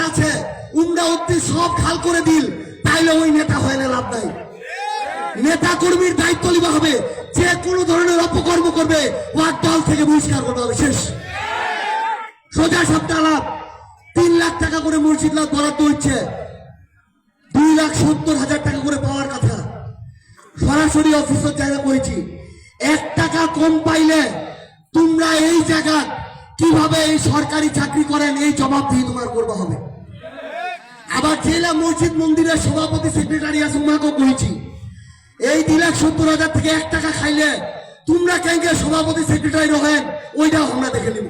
আছে, উমরা অব্দি সব খাল করে দিল। তাইলে ওই নেতা হয় লাভ নাই। নেতা কর্মীর দায়িত্ব নিতে হবে। যে কোনো ধরনের অপকর্ম করবে ওয়ার দল থেকে বহিষ্কার করতে হবে, শেষ। সোজা সপ্তাহ লাভ তিন লাখ টাকা করে মসজিদ লাভ বরাদ্দ হচ্ছে। দুই লাখ সত্তর হাজার টাকা করে পাওয়ার কথা। সরাসরি অফিসের জায়গা করেছি এক টাকা কম পাইলে তোমরা এই জায়গা কীভাবে এই সরকারি চাকরি করেন, এই জবাবদিহি তোমার করবা হবে। আবার জেলা মসজিদ মন্দিরের সভাপতি সেক্রেটারি উমাকেও কইছি এই দুই লাখ সত্তর হাজার থেকে এক টাকা খাইলে তোমরা কেন সভাপতি সেক্রেটারি রহেন? ওইটাও আমরা দেখে নিব।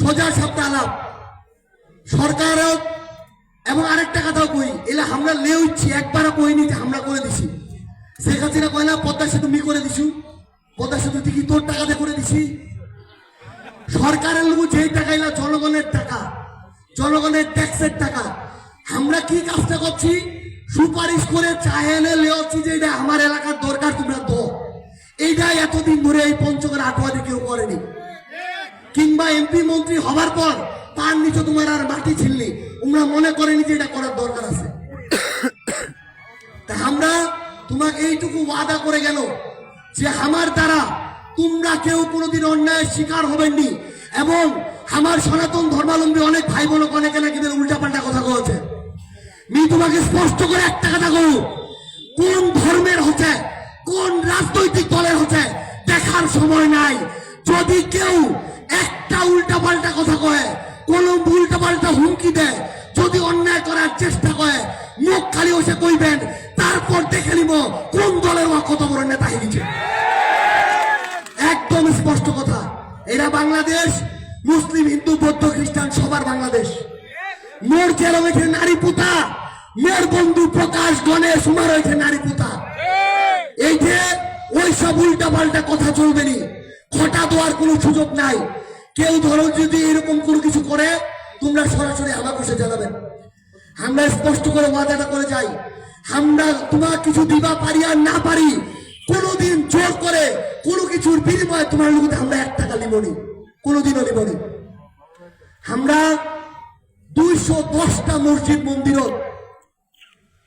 সোজা সপ্তাহ আলাপ। সরকারও, এবং আরেকটা কথাও কই, এলে আমরা লেউছি একবারও কইনি যে আমরা করে দিছি। শেখ হাসিনা কয়লা পদ্মা সেতু মি করে দিছু। পদ্মা সেতু তুই কি তোর টাকাতে করে দিছি। সরকারের লোক যেই টাকা এলা জনগণের টাকা। জনগণের ট্যাক্সের টাকা। আমরা কি কাজটা করছি? সুপারিশ করে চাহেনে লেওছি যে এটা আমার এলাকার দরকার, তোমরা দো এইটাই এতদিন ধরে এই পঞ্চগড় আটোয়ারি কেউ করেনি। কিংবা এমপি মন্ত্রী হবার পর তার নিচে তোমার আর মাটি ছিলনি তোমরা মনে করেনি যে এটা করার দরকার আছে। তা আমরা তোমাকে এইটুকু ওয়াদা করে গেল যে আমার দ্বারা তোমরা কেউ কোনোদিন অন্যায়ের শিকার হবেননি। এবং আমার সনাতন ধর্মাবলম্বী অনেক ভাই বোন অনেকে নাকি উল্টা পাল্টা কথা বলছে। আমি তোমাকে স্পষ্ট করে একটা কথা বলব। কোন ধর্মের হচ্ছে, কোন রাজনৈতিক দলের হচ্ছে দেখার সময় নাই। যদি কেউ একটা উল্টা পাল্টা কথা কয়, কোন উল্টা পাল্টা হুমকি দেয়, যদি অন্যায় করার চেষ্টা করে মুখ খালি বসে কইবেন তারপর দেখে নিব বাংলাদেশ, মুসলিম, হিন্দু, বৌদ্ধ, খ্রিস্টান, সবার বাংলাদেশ। মোর জেলা হয়েছে নারী পুতা, মোর বন্ধু প্রকাশ গণেশ, উমার হয়েছে নারী পুতা। এই যে ওই সব উল্টা পাল্টা কথা চলবে নি খটা দেওয়ার কোনো সুযোগ নাই। কেউ ধরো যদি এরকম কোনো কিছু করে, তোমরা সরাসরি আমার বসে জানাবেন। আমরা স্পষ্ট করে ওয়াদাটা করে যাই। আমরা তোমার কিছু দিবা পারি আর না পারি, কোনোদিন জোর করে কোনো কিছুর বিনিময়ে তোমার লোক আমরা এক টাকা নিবনি কোনোদিনও নিবনি। আমরা দুইশো দশটা মসজিদ মন্দিরত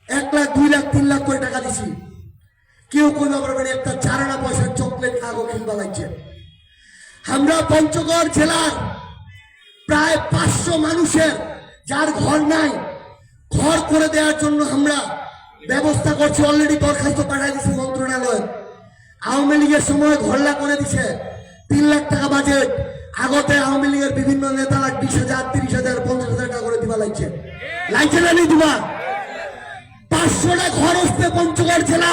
এক লাখ, দুই লাখ, তিন লাখ করে টাকা দিছি। কেউ কইবা পারবেন একটা চারানা পয়সার চকলেট কাগো কিনবা লাগছে আমরা পঞ্চগড় জেলার প্রায় পাঁচশো মানুষের যার ঘর নাই, ঘর করে দেওয়ার জন্য আমরা ব্যবস্থা করছি অলরেডি দরখাস্ত পাঠাই দিছি মন্ত্রণালয়। আওয়ামী লীগের সময় ঘরলা করে দিছে, তিন লাখ টাকা বাজেট আগতে আওয়ামী লীগের বিভিন্ন নেতারা বিশ হাজার, তিরিশ হাজার, পঞ্চাশ হাজার টাকা করে দিবা লাগছে। লাগছে না নি দিবা? পাঁচশোটা ঘর আসতে পঞ্চগড় জেলা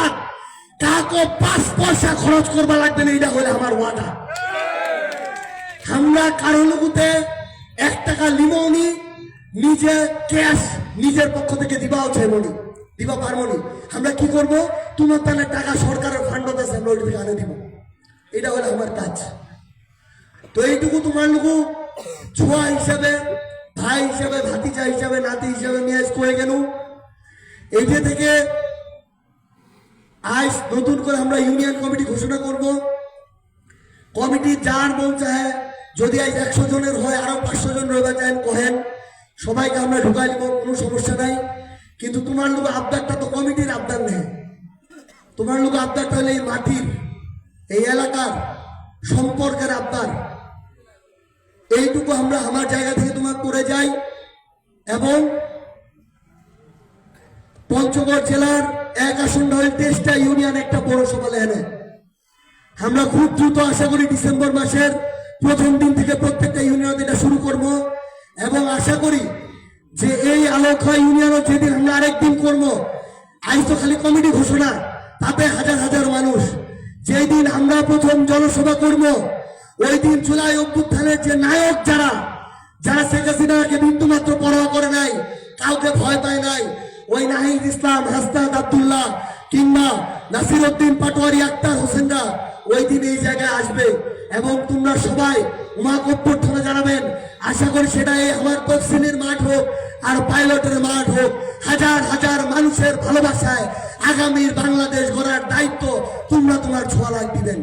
কাকো পাঁচ পয়সা খরচ করবা লাগবে না এটা হলে আমার ওয়াদা। আমরা কারও লুকুতে এক টাকা লিমনি নিজে ক্যাশ নিজের পক্ষ থেকে দিবাও চাইবনি দিবা পারবনি আমরা কি করব? তোমার তাহলে টাকা সরকারের ফান্ড আছে আমরা ওইটা আনে দিব। এটা হলো আমার কাজ। তো এইটুকু তোমার লুকু ছোঁয়া হিসাবে, ভাই হিসাবে, ভাতিজা হিসাবে, নাতি হিসাবে নিয়ে আজ করে গেল? এইটা থেকে আজ নতুন করে আমরা ইউনিয়ন কমিটি ঘোষণা করব। কমিটি যার মন চায় যদি আজ একশো জনের হয়, আরও পাঁচশো জন রইবা চান কহেন সবাইকে আমরা ঢুকাই দিব, কোনো সমস্যা নাই। কিন্তু তোমার লোক আবদারটা তো কমিটির আবদার নেই। তোমার লোক আবদারটা হলে এই মাটির, এই এলাকার সম্পর্কের আবদার। এইটুকু আমরা আমার জায়গা থেকে তোমার করে যাই এবং পঞ্চগড় জেলার এক আসন হল তেইশটা ইউনিয়ন, একটা পৌরসভা লেনে। আমরা খুব দ্রুত আশা করি ডিসেম্বর মাসের প্রথম দিন থেকে প্রত্যেকটা ইউনিয়ন এটা শুরু করব এবং আশা করি যে এই আলোকা ইউনিয়নও যেদিন আমরা আরেকদিন করব, আজ তো খালি কমিটি ঘোষণা, তাতে হাজার হাজার মানুষ। যেই দিন আমরা প্রথম জনসভা করব, ওই দিন জুলাই অভ্যুত্থানের যে নায়ক যারা যারা শেখ হাসিনাকে বিন্দুমাত্র পরোয়া করে নাই, কাউকে ভয় পায় নাই। ওই নাহিদ ইসলাম হাসনাদ আব্দুল্লাহ কিংবা নাসির উদ্দিন পাটোয়ারি, আক্তার হোসেনরা ওই দিন এই জায়গায় আসবে। এবং তোমরা সবাই উমা অভ্যর্থনা জানাবেন। আশা করি সেটা এই আমার তফসিলের মাঠ হোক আর পাইলটের মাঠ হোক। হাজার হাজার মানুষের ভালোবাসায় আগামীর বাংলাদেশ গড়ার দায়িত্ব তোমরা তোমার ছোঁয়া লাগ দিবেন।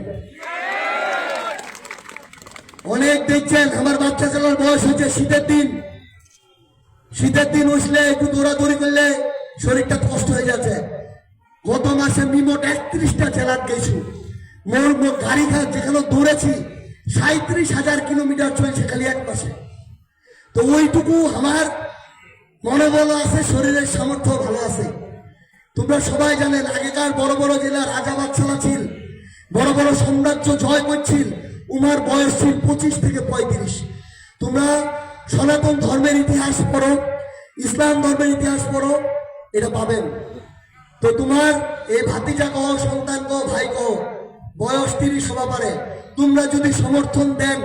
অনেক দেখছেন, আমার বাচ্চা চালার বয়স হচ্ছে শীতের দিন শীতের দিন উঠলে একটু দৌড়াদৌড়ি করলে শরীরটা কষ্ট হয়ে যাচ্ছে। গত মাসে মিমোট একত্রিশটা জেলার গেছি। মোর মোর গাড়ি খা যেখানে দৌড়েছি সাঁত্রিশ হাজার কিলোমিটার চলছে খালি এক মাসে তো ওইটুকু আমার মনোবল আছে, শরীরের সামর্থ্য ভালো আছে। তোমরা সবাই জানেন, আগেকার বড় বড় জেলা রাজা বাচ্চারা ছিল, বড় বড় সাম্রাজ্য জয় করছিল। উমার বয়স ছিল পঁচিশ থেকে পঁয়ত্রিশ। তোমরা সনাতন ধর্মের ইতিহাস পড়ো, ইসলাম ধর্মের ইতিহাস পড়ো, এটা পাবেন। তো তোমার এই ভাতিজা কহ, সন্তান কহ, ভাই কহ, বয়স তিরিশ হওয়া পারে। তোমরা যদি সমর্থন দেন